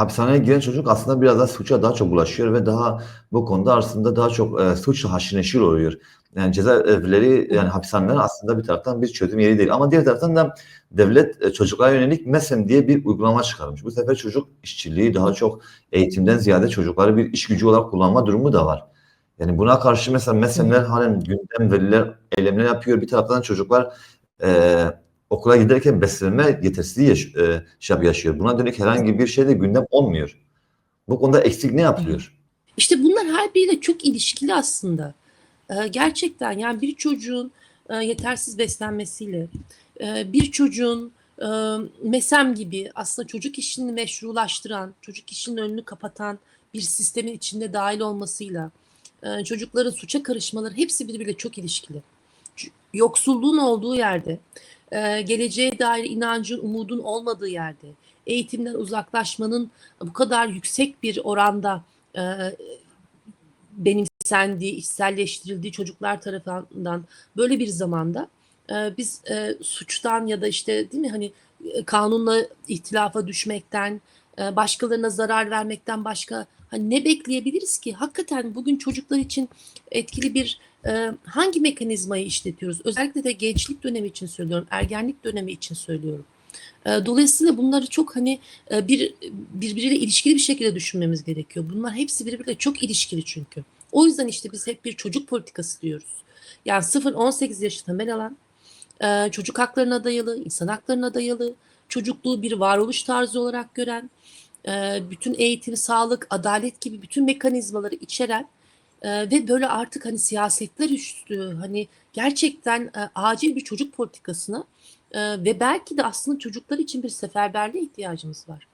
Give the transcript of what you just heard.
hapishaneye giren çocuk aslında biraz daha suça daha çok bulaşıyor ve daha bu konuda aslında daha çok e, suçla haşır neşir oluyor. Yani cezaevleri yani hapishaneler aslında bir taraftan bir çözüm yeri değil. Ama diğer taraftan da devlet e, çocuklara yönelik MESEM diye bir uygulama çıkarmış. Bu sefer çocuk işçiliği daha çok eğitimden ziyade çocukları bir iş gücü olarak kullanma durumu da var. Yani buna karşı mesela MESEM'ler halen gündem veliler eylemler yapıyor. Bir taraftan çocuklar e, okula giderken beslenme yetersizliği yaş- e, şey yaşıyor. Buna dönük herhangi bir şey de gündem olmuyor. Bu konuda eksik ne yapılıyor? İşte bunlar her biriyle çok ilişkili aslında. Ee, gerçekten yani bir çocuğun e, yetersiz beslenmesiyle, e, bir çocuğun e, mesem gibi aslında çocuk işini meşrulaştıran, çocuk işinin önünü kapatan bir sistemin içinde dahil olmasıyla, e, çocukların suça karışmaları hepsi birbiriyle çok ilişkili. Yoksulluğun olduğu yerde, e, geleceğe dair inancın, umudun olmadığı yerde, eğitimden uzaklaşmanın bu kadar yüksek bir oranda e, benimsendiği, içselleştirildiği çocuklar tarafından böyle bir zamanda e, biz e, suçtan ya da işte değil mi? Hani e, kanunla ihtilafa düşmekten, e, başkalarına zarar vermekten başka hani ne bekleyebiliriz ki? Hakikaten bugün çocuklar için etkili bir e, hangi mekanizmayı işletiyoruz? Özellikle de gençlik dönemi için söylüyorum, ergenlik dönemi için söylüyorum. E, Dolayısıyla bunları çok hani bir birbiriyle ilişkili bir şekilde düşünmemiz gerekiyor. Bunlar hepsi birbiriyle çok ilişkili çünkü. O yüzden işte biz hep bir çocuk politikası diyoruz. Yani 0-18 yaşı temel alan, çocuk haklarına dayalı, insan haklarına dayalı, çocukluğu bir varoluş tarzı olarak gören, bütün eğitim, sağlık, adalet gibi bütün mekanizmaları içeren ve böyle artık hani siyasetler üstü, hani gerçekten acil bir çocuk politikasına ve belki de aslında çocuklar için bir seferberliğe ihtiyacımız var.